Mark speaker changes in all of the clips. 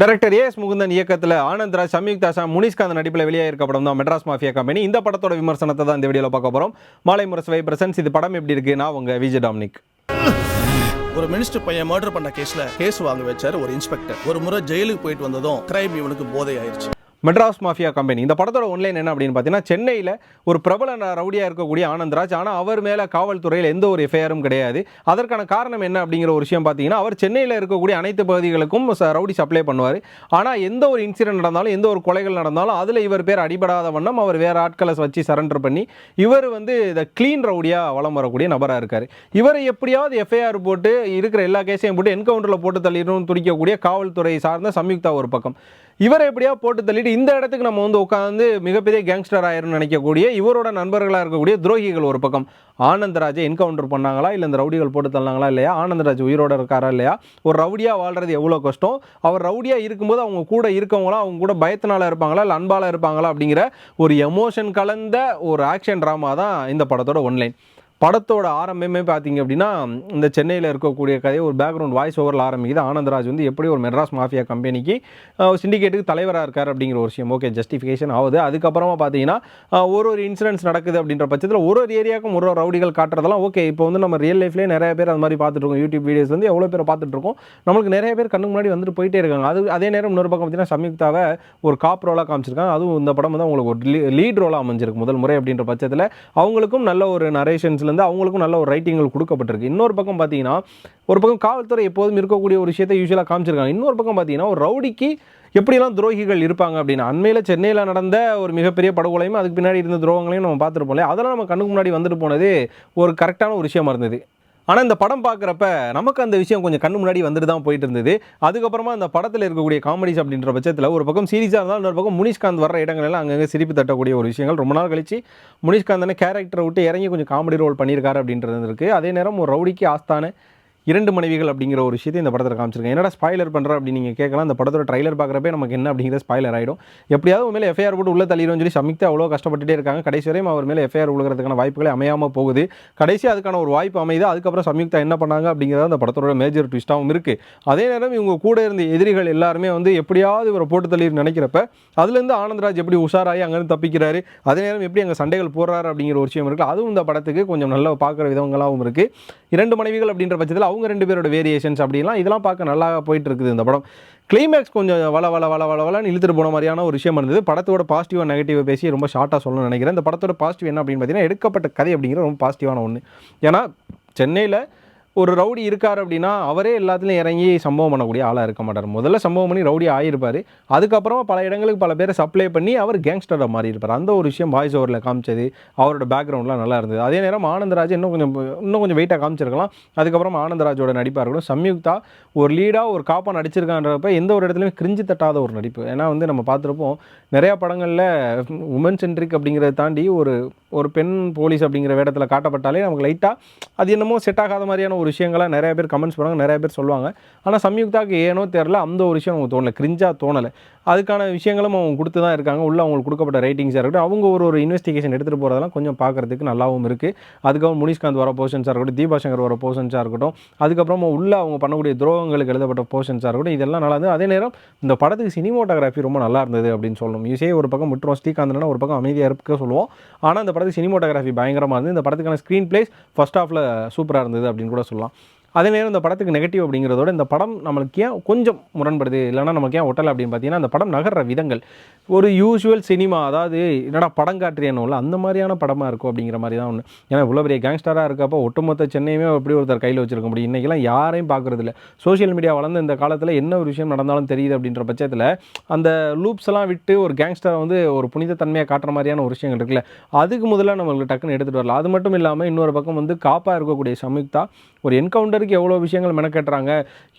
Speaker 1: Director as Mukundan இயக்கத்தில் ஆனந்த்ராஜ் சம்யுக்தா ஷா முனிஷ்காந்த் நடிப்பில் வெளியாகிருக்க படம் தான் மெட்ராஸ் மாஃபியா கம்பெனி. இந்த படத்தோட விமர்சனத்தை தான் இந்த வீடியோவில் பார்க்க போகிறோம் மாலை முரசவை பிரசன்ஸ். இது படம் எப்படி இருக்கு? நான் உங்க விஜய் டாமினிக்.
Speaker 2: ஒரு மினிஸ்டர் பையன் மர்டர் பண்ண கேஸ்ல கேஸ் வாங்க வச்சாரு ஒரு இன்ஸ்பெக்டர் ஒரு முறை ஜெயிலுக்கு போயிட்டு வந்ததும் கிரைம் இவனுக்கு போதை ஆயிடுச்சு
Speaker 1: மெட்ராஸ் மாஃபியா கம்பெனி. இந்த படத்தோட ஒன்லைன் என்ன அப்படின்னு பார்த்தீங்கன்னா சென்னையில் ஒரு பிரபல ரவுடியாக இருக்கக்கூடிய ஆனந்த்ராஜ் ஆனால் அவர் மேலே காவல்துறையில் எந்த ஒரு எஃப்ஐஆரும் கிடையாது. அதற்கான காரணம் என்ன அப்படிங்கிற ஒரு விஷயம் பார்த்தீங்கன்னா அவர் சென்னையில் இருக்கக்கூடிய அனைத்து பகுதிகளுக்கும் ச- ரவுடி சப்ளை பண்ணுவார். ஆனால் எந்த ஒரு இன்சிடென்ட் நடந்தாலும் எந்த ஒரு கொலைகள் நடந்தாலும் அதில் இவர் பேர் அடிபடாத வண்ணம் அவர் வேறு ஆட்களை வச்சு சரண்டர் பண்ணி இவர் வந்து இந்த க்ளீன் ரவுடியாக வலம் வரக்கூடிய நபராக இருக்கார். இவரை எப்படியாவது எஃப்ஐஆர் போட்டு இருக்கிற எல்லா கேஸையும் போட்டு என்கவுண்டரில் போட்டு தள்ளிடணும்னு துடிக்கக்கூடிய காவல்துறை சார்ந்த சம்யுக்தா ஒரு பக்கம். இவரை எப்படியா போட்டு தள்ளிட்டு இந்த இடத்துக்கு நம்ம வந்து உட்காந்து மிகப்பெரிய கேங்ஸ்டர் ஆயிரும்னு நினைக்கக்கூடிய இவரோட நண்பர்களாக இருக்கக்கூடிய துரோகிகள் ஒரு பக்கம். ஆனந்தராஜை என்கவுண்டர் பண்ணாங்களா? இல்லை இந்த ரவுடிகள் போட்டு தள்ளாங்களா? இல்லையா? ஆனந்தராஜ் உயிரோட இருக்காரா? இல்லையா? ஒரு ரவுடியாக வாழ்றது எவ்வளோ கஷ்டம்? அவர் ரவுடியாக இருக்கும்போது அவங்க கூட இருக்கவங்களா அவங்க கூட பயத்தினால இருப்பாங்களா? இல்லை அன்பால் இருப்பாங்களா? அப்படிங்கிற ஒரு எமோஷன் கலந்த ஒரு ஆக்ஷன் ட்ராமா தான் இந்த படத்தோட ஒன்லைன் படத்தோட ஆரம்பமே பார்த்தீங்க அப்படின்னா இந்த சென்னையில் இருக்கக்கூடிய கதையை ஒரு பேக்ரவுண்ட் வாய்ஸ் ஓவரில் ஆரம்பிக்குது. ஆனந்தராஜ் வந்து எப்படி ஒரு மெட்ராஸ் மாஃபியா கம்பெனிக்கு சிண்டிகேட்டுக்கு தலைவராக இருக்கார் அப்படிங்கிற ஒரு விஷயம். ஓகே ஜஸ்டிஃபிகேஷன் ஆகுது. அதுக்கப்புறமா பார்த்தீங்கன்னா ஒரு ஒரு இன்சிடென்ட்ஸ் நடக்குது அப்படின்ற பட்சத்தில் ஒரு ஒரு ஏரியாவுக்கும் ஒரு ஒரு ரவுடிகள் காட்டுறதெல்லாம் ஓகே இப்போ வந்து நம்ம ரியல் லைஃப்லேயே நிறைய பேர் அது மாதிரி பார்த்துட்டு இருக்கோம். யூடியூப் வீடியோஸ் வந்து எவ்வளோ பேர் பார்த்துட்டு இருக்கோம். நம்மளுக்கு நிறைய பேர் கண்ணுக்கு முன்னாடி வந்துட்டு போயிட்டே இருக்காங்க. அது அதே நேரம் இன்னொரு பக்கம் பார்த்தீங்கன்னா சம்யுக்தாவை ஒரு காப் ரோலாக காமிச்சிருக்காங்க. அதுவும் இந்த படம் வந்து அவங்களுக்கு ஒரு லீட் ரோலாக அமைஞ்சிருக்கு முதல் முறை அப்படின்ற பட்சத்தில். அவங்களுக்கும் நல்ல ஒரு நரேஷன்ஸில் நரேஷன்ஸ்லேருந்து அவங்களுக்கும் நல்ல ஒரு ரைட்டிங்கள் கொடுக்கப்பட்டிருக்கு. இன்னொரு பக்கம் பார்த்தீங்கன்னா ஒரு பக்கம் காவல்துறை எப்போதும் இருக்கக்கூடிய ஒரு விஷயத்தை யூஸ்வலாக காமிச்சிருக்காங்க. இன்னொரு பக்கம் பார்த்தீங்கன்னா ஒரு ரவுடிக்கு எப்படிலாம் துரோகிகள் இருப்பாங்க அப்படின்னு. அண்மையில் சென்னையில் நடந்த ஒரு மிகப்பெரிய படுகொலையும் அதுக்கு பின்னாடி இருந்த துரோகங்களையும் நம்ம பார்த்துருப்போம் அதெல்லாம் நம்ம கண்ணுக்கு முன்னாடி வந்துட்டு போனது ஒரு கரெக்டான ஒரு விஷயமா இருந்தது. ஆனால் இந்த படம் பார்க்குறப்ப நமக்கு அந்த விஷயம் கொஞ்சம் கண்ணு முன்னாடி வந்துட்டு தான் போயிட்டு இருந்தது அதுக்கப்புறமா அந்த படத்தில் இருக்கக்கூடிய காமெடிஸ் அப்படின்ற பட்சத்தில் ஒரு பக்கம் சீரியஸாக இருந்தாலும் இன்னொரு பக்கம் முனிஷ்காந்த் வர இடங்கள் எல்லாம் அங்கங்கே சிரிப்பு தட்டக்கூடிய ஒரு விஷயங்கள். ரொம்ப நாள் கழிச்சு முனிஷ்காந்தனை கேரக்டரை விட்டு இறங்கி கொஞ்சம் காமெடி ரோல் பண்ணியிருக்காரு அப்படின்றது இருக்குது அதே நேரம் ஒரு ரவுடிக்கு ஆஸ்தான இரண்டு மனைவிகள் அப்படிங்கிற ஒரு விஷயத்தை இந்த படத்தில் காமிச்சிருக்கேன். என்னடா ஸ்பாய்லர் பண்ணுற அப்படின்னு நீங்கள் கேட்கலாம். அந்த படத்தோட ட்ரைலர் பார்க்குறப்பே நமக்கு என்ன அப்படிங்கிற ஸ்பாய்லர் ஆகிடும் எப்படியாவது ஒரு மேலே எஃப்ஐஆர் போட்டு உள்ள தள்ளிடும் சொல்லி சமிக்தா அவ்வளோ கஷ்டப்பட்டுட்டே இருக்காங்க. கடைசி வரையும் அவர் மேலே எஃப்ஐஆர் உழுகிறதுக்கான வாய்ப்புகளே அமையாமல் போகுது. கடைசி அதுக்கான ஒரு வாய்ப்பு அமையுது. அதுக்கப்புறம் சம்யுக்தா என்ன பண்ணாங்க அப்படிங்கிறத அந்த படத்தோட மேஜர் ட்விஸ்ட்டாகவும் இருக்குது அதே நேரம் இவங்க கூட இருந்த எதிரிகள் எல்லாருமே வந்து எப்படியாவது இவரை போட்டு தள்ளி நினைக்கிறப்ப அதுலேருந்து ஆனந்தராஜ் எப்படி உஷாராகி அங்கேருந்து தப்பிக்கிறாரு அதே நேரம் எப்படி அங்கே சண்டைகள் போடுறாரு அப்படிங்கிற ஒரு விஷயம் இருக்குது அதுவும் இந்த படத்துக்கு கொஞ்சம் நல்லா பார்க்குற விதங்களாகவும் இருக்குது இரண்டு மனைவிகள் அப்படின்ற பட்சத்தில் அவங்க ரெண்டு பேரோட வேரியேஷன்ஸ் அப்படிலாம் இதெல்லாம் பார்க்க நல்லா போயிட்டு இருக்குது இந்த படம். கிளைமேக்ஸ் கொஞ்சம் வள வள வள வள வளன்னு இழுத்துட்டு போன மாதிரியான ஒரு விஷயம் இருந்தது. படத்தோட பாசிட்டிவாக நெகட்டிவ் பேசி ரொம்ப ஷார்ட்டாக சொல்லணும்னு நினைக்கிறேன். இந்த படத்தோட பாசிட்டிவ் என்ன அப்படின்னு பார்த்தீங்கன்னா எடுக்கப்பட்ட கதை அப்படிங்கிற ரொம்ப பாசிட்டிவான ஒன்று ஏன்னா சென்னையில் ஒரு ரவுடி இருக்கார் அப்படின்னா அவரே எல்லாத்துலையும் இறங்கி சம்பவம் பண்ணக்கூடிய ஆளாக இருக்க மாட்டார். முதல்ல சம்பவம் பண்ணி ரவுடி ஆகியிருப்பார் அதுக்கப்புறமா பல இடங்களுக்கு பல பேரை சப்ளை பண்ணி அவர் கேங்ஸ்டராக மாறி இருப்பார் அந்த ஒரு விஷயம் வாய்ஸ் ஓவரில் காமிச்சது அவரோட பேக்ரவுண்ட்லாம் நல்லா இருந்தது. அதே நேரம் ஆனந்தராஜ் இன்னும் கொஞ்சம் இன்னும் கொஞ்சம் வெயிட்டாக காமிச்சிருக்கலாம். அதுக்கப்புறம் ஆனந்தராஜோட நடிப்பாக இருக்கட்டும் சம்யுக்தா ஒரு லீடாக ஒரு காப்பாக நடிச்சிருக்கான்றப்ப எந்த ஒரு இடத்துலையுமே கிரிஞ்சு தட்டாத ஒரு நடிப்பு. ஏன்னா வந்து நம்ம பார்த்துருப்போம் நிறையா படங்களில் உமன் சென்ட்ரிக் அப்படிங்கிறத தாண்டி ஒரு ஒரு பெண் போலீஸ் அப்படிங்கிற வேடத்தில் காட்டப்பட்டாலே நமக்கு லைட்டாக அது என்னமோ செட் ஆகாத மாதிரியான ஒரு விஷயங்களாக நிறைய பேர் கமெண்ட்ஸ் பண்ணுவாங்க நிறைய பேர் சொல்லுவாங்க. ஆனால் சம்யுக்தாக்கு ஏனோ தெரில அந்த ஒரு விஷயம் அவங்க தோணலை. கிரிஞ்சாக தோணலை. அதுக்கான விஷயங்களும் அவங்க கொடுத்து தான் இருக்காங்க. உள்ள அவங்களுக்கு கொடுக்கப்பட்ட ரேட்டிங்ஸாக இருக்கட்டும் அவங்க ஒரு ஒரு இன்வெஸ்டிகேஷன் எடுத்துகிட்டு போகிறதெல்லாம் கொஞ்சம் பார்க்குறதுக்கு நல்லாவும் இருக்குது அதுக்கப்புறம் முனிஷ்காந்த் வர போர்ஷன்ஸாக இருக்கட்டும் தீபா சங்கர் வர போர்ஷன்ஸாக இருக்கட்டும் அதுக்கப்புறமா உள்ளே அவங்க பண்ணக்கூடிய துரோகங்களுக்கு எழுதப்பட்ட போர்ஷன்ஸாக இருக்கட்டும் இதெல்லாம் நல்லா இருந்தது. அதே நேரம் இந்த படத்துக்கு சினிமோட்டோகிராஃபி ரொம்ப நல்லா இருந்தது அப்படின்னு சொல்லணும். இசையை ஒரு பக்கம் விட்டுரும் ஸ்ரீகாந்தனா ஒரு பக்கம் அமைதியாக இருக்க சொல்லுவோம். ஆனால் இந்த படத்துக்கு சினிமோட்டோகிராஃபி பயங்கரமாக இருந்தது. இந்த படத்துக்கான ஸ்க்ரீன் பிளேஸ் ஃபஸ்ட் ஆஃபில் சூப்பராக இருந்தது அப்படின்னு கூட சொல்லலாம். அதே நேரம் இந்த படத்துக்கு நெகட்டிவ் அப்படிங்கிறதோட இந்த படம் நம்மளுக்கு ஏன் கொஞ்சம் முரண்படுது? இல்லைனா நமக்கு ஏன் ஒட்டலை அப்படின்னு பார்த்தீங்கன்னா அந்த படம் நகர்ற விதங்கள். ஒரு யூஷுவல் சினிமா அதாவது என்னடா படம் காட்டுறியானோல அந்த மாதிரியான படமாக இருக்கும் அப்படிங்கிற மாதிரி தான் ஒன்று ஏன்னா இவ்வளோ பெரிய கேங்ஸ்டராக இருக்கப்போ ஒட்டுமொத்த சென்னையுமே எப்படி ஒருத்தர் கையில் வச்சிருக்க முடியும்? இன்றைக்கெல்லாம் யாரையும் பார்க்குறது இல்லை. சோஷியல் மீடியா வளர்ந்த இந்த காலத்தில் என்ன ஒரு விஷயம் நடந்தாலும் தெரியுது அப்படின்ற பட்சத்தில் அந்த லூப்ஸ் எல்லாம் விட்டு ஒரு கேங்ஸ்டரை வந்து ஒரு புனிதத்தன்மையாக காட்டுற மாதிரியான ஒரு விஷயங்கள் இருக்குல்ல. அதுக்கு முதல்ல நம்மளுக்கு டக்குன்னு எடுத்துகிட்டு வரலாம். அது மட்டும் இல்லாமல் இன்னொரு பக்கம் வந்து காப்பாக இருக்கக்கூடிய சம்யுக்தா ஒரு என்கவுண்டர் என்கவுண்டருக்கு எவ்வளோ விஷயங்கள் மெனக்கட்டுறாங்க?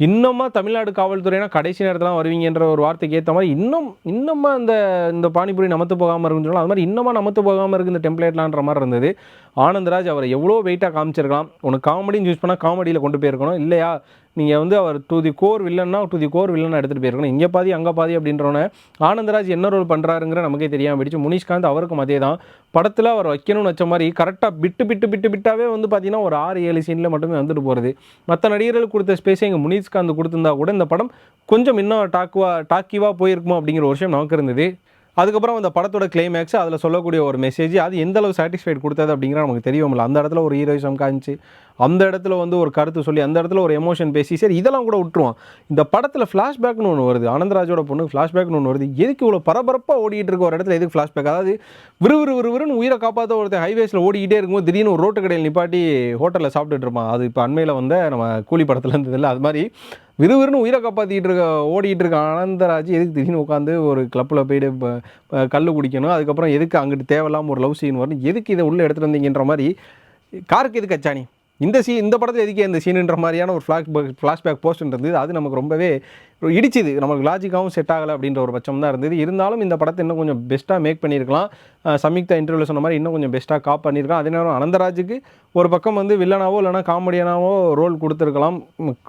Speaker 1: இன்னமும் தமிழ்நாடு காவல்துறைனா கடைசி நேரத்தில் வருவீங்கன்ற ஒரு வார்த்தைக்கு ஏற்ற மாதிரி இன்னும் இன்னமும் அந்த இந்த பானிபுரி நமத்து போகாமல் இருக்குன்னு சொல்லலாம் அது மாதிரி இன்னமும் நமத்து போகாமல் இருக்கு இந்த டெம்ப்ளேட்லான்ற மாதிரி இருந்தது. ஆனந்தராஜ் அவரை எவ்வளோ வெயிட்டாக காமிச்சிருக்கலாம்? உனக்கு காமெடின்னு சூஸ் பண்ணால் காமெடியில் கொண்டு போயிருக்கணும். இல்லையா? நீங்கள் வந்து அவர் டு தி கோர் வில்லன்னா டு தி கோர் வில்லன் எடுத்துகிட்டு போயிருக்கணும். இங்கே பாதி அங்கே பாதி அப்படின்றவொன்னே ஆனந்தராஜ் என்ன ரோல் பண்ணுறாருங்கிற நமக்கே தெரியாமல் போயிடுச்சு. முனிஷ்காந்த் அவருக்கும் அதே தான் படத்தில் அவர் வைக்கணும்னு வச்ச மாதிரி கரெக்டாக பிட்டு பிட்டு பிட்டு பிட்டாவே வந்து பார்த்தீங்கன்னா ஒரு ஆறு ஏழு சீனில் மட்டுமே வந்துட்டு போகிறது மற்ற நடிகர்கள் கொடுத்த ஸ்பேஸை இங்கே முனிஷ்காந்த் கொடுத்துருந்தா கூட இந்த படம் கொஞ்சம் இன்னும் டாக்குவா டாக்கிவாக போயிருக்குமோ அப்படிங்கிற ஒரு விஷயம் நமக்கு இருந்தது. அதுக்கப்புறம் அந்த படத்தோட கிளைமேக்ஸ் அதில் சொல்லக்கூடிய ஒரு மெசேஜ் அது எந்த அளவு சாட்டிஸ்ஃபைட் கொடுத்தது அப்படிங்கிற நமக்கு தெரியும்ல. அந்த இடத்துல ஒரு ஹீரோயிசம் காமிச்சு அந்த இடத்துல வந்து ஒரு கருத்து சொல்லி அந்த இடத்துல ஒரு எமோஷன் பேசி சரி இதெல்லாம் கூட விட்டுருவான். இந்த படத்தில் ஃப்ளாஷ்பேக்னு ஒன்று வருது. ஆனந்தராஜோட பொண்ணு ஃப்ளாஷ்பேக்னு ஒன்று வருது. எதுக்கு இவ்வளோ பரபரப்பாக ஓடிட்டு இருக்க ஒரு இடத்துல எதுக்கு ஃப்ளாஷ்பேக் அதாவது விறுவிறு விறுவிறுன்னு உயிரை காப்பாற்ற ஒருத்தர் ஹைவேஸில் ஓடிக்கிட்டே இருக்கும்போது திடீர்னு ஒரு ரோட்டு கடையில் நிப்பாட்டி ஹோட்டலில் சாப்பிட்டுட்டு இருப்பான். அது இப்போ அண்மையில் வந்த நம்ம கூலி படத்தில் இருந்ததில்ல அது மாதிரி விறுவிறுன்னு உயிரை காப்பாற்றிட்டு இருக்க ஓடிட்டு இருக்க ஆனந்தராஜ் எதுக்கு திடீர்னு உட்காந்து ஒரு கிளப்பில் போயிட்டு கல் குடிக்கணும். அதுக்கப்புறம் எதுக்கு அங்கிட்டு தேவையில்லாம ஒரு லவ் சீன் வரும் எதுக்கு இதை உள்ளே எடுத்துகிட்டு வந்தீங்கன்ற மாதிரி காருக்கு எதுக்கு அச்சானி இந்த சீ இந்த படத்தில் எதுக்கு இந்த சீனுன்ற மாதிரியான ஒரு ஃப்ளாஷ் ஃப்ளாஷ்பேக் போஸ்ட் இருந்தது? அது நமக்கு ரொம்பவே இடிச்சுது. நமக்கு லாஜிக்காகவும் செட் ஆகலை அப்படின்ற ஒரு பட்சம் தான் இருந்தது. இருந்தாலும் இந்த படத்தை இன்னும் கொஞ்சம் பெஸ்ட்டாக மேக் பண்ணியிருக்கலாம். அஹ் சம்யுக்தா இன்டர்வியூவில் சொன்ன மாதிரி இன்னும் கொஞ்சம் பெஸ்ட்டாக காப் பண்ணியிருக்கலாம். அதே நேரம் அனந்தராஜுக்கு ஒரு பக்கம் வந்து வில்லனாவோ இல்லைனா காமெடியனாவோ ரோல் கொடுத்துருக்கலாம்.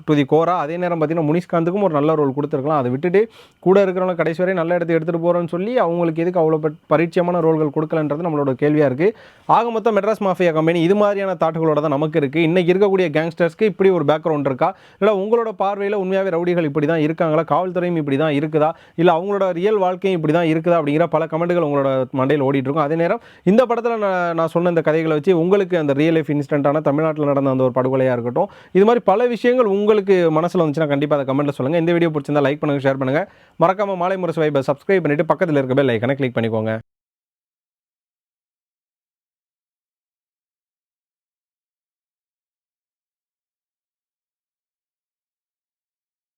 Speaker 1: டு தி கோரா அதே நேரம் பார்த்தீங்கன்னா முனிஷ்காந்துக்கும் ஒரு நல்ல ரோல் கொடுத்துருக்கலாம். அதை விட்டுட்டு கூட இருக்கிறவங்க கடைசி வரை நல்ல இடத்துக்கு எடுத்துகிட்டு போகிறோன்னு சொல்லி அவங்களுக்கு எதுக்கு அவ்வளோ பட்- பரிச்சயமான ரோல்கள் கொடுக்கலன்றது நம்மளோட கேள்வியாக இருக்குது ஆக மொத்தம் மெட்ராஸ் மாஃபியா கம்பெனி இது மாதிரியான தாட்டுகளோட தான் நமக்கு இருக்குது இன்றைக்கி இருக்கக்கூடிய கேங்ஸ்டர்ஸ்க்கு இப்படி ஒரு பேக்ரவுண்ட் இருக்கா? இல்லை உங்களோட பார்வையில் உண்மையாகவே ரவுடிகள் இப்படி தான் இருக்காங்களா? காவல்துறையும் இப்படி தான் இருக்குதா? இல்லை அவங்களோட ரியல் வாழ்க்கையும் இப்படி தான் இருக்குதா? அப்படிங்கிற பல கமெண்ட்டுகள் உங்களோட மண்டையில் ஓடிட்டு இருக்கும். அதே நேரம் இந்த படத்தில் நான் நான் சொன்ன இந்த கதைகளை வச்சு உங்களுக்கு அந்த ரியல் லைஃப் இன்சிடென்ட்டான தமிழ்நாட்டில் நடந்த அந்த ஒரு படுகொலையாக இருக்கட்டும் இது மாதிரி பல விஷயங்கள் உங்களுக்கு மனசில் வந்துச்சுன்னா கண்டிப்பாக அதை கமெண்ட்டில் சொல்லுங்கள் இந்த வீடியோ பிடிச்சிருந்தா லைக் பண்ணுங்கள் ஷேர் பண்ணுங்கள் மறக்காமல் மாலை முரசு வைப்பை சப்ஸ்கிரைப் பண்ணிவிட்டு பக்கத்தில் இருக்க பெல் ஐக்கனை கிளிக் பண்ணிக்கோங்க.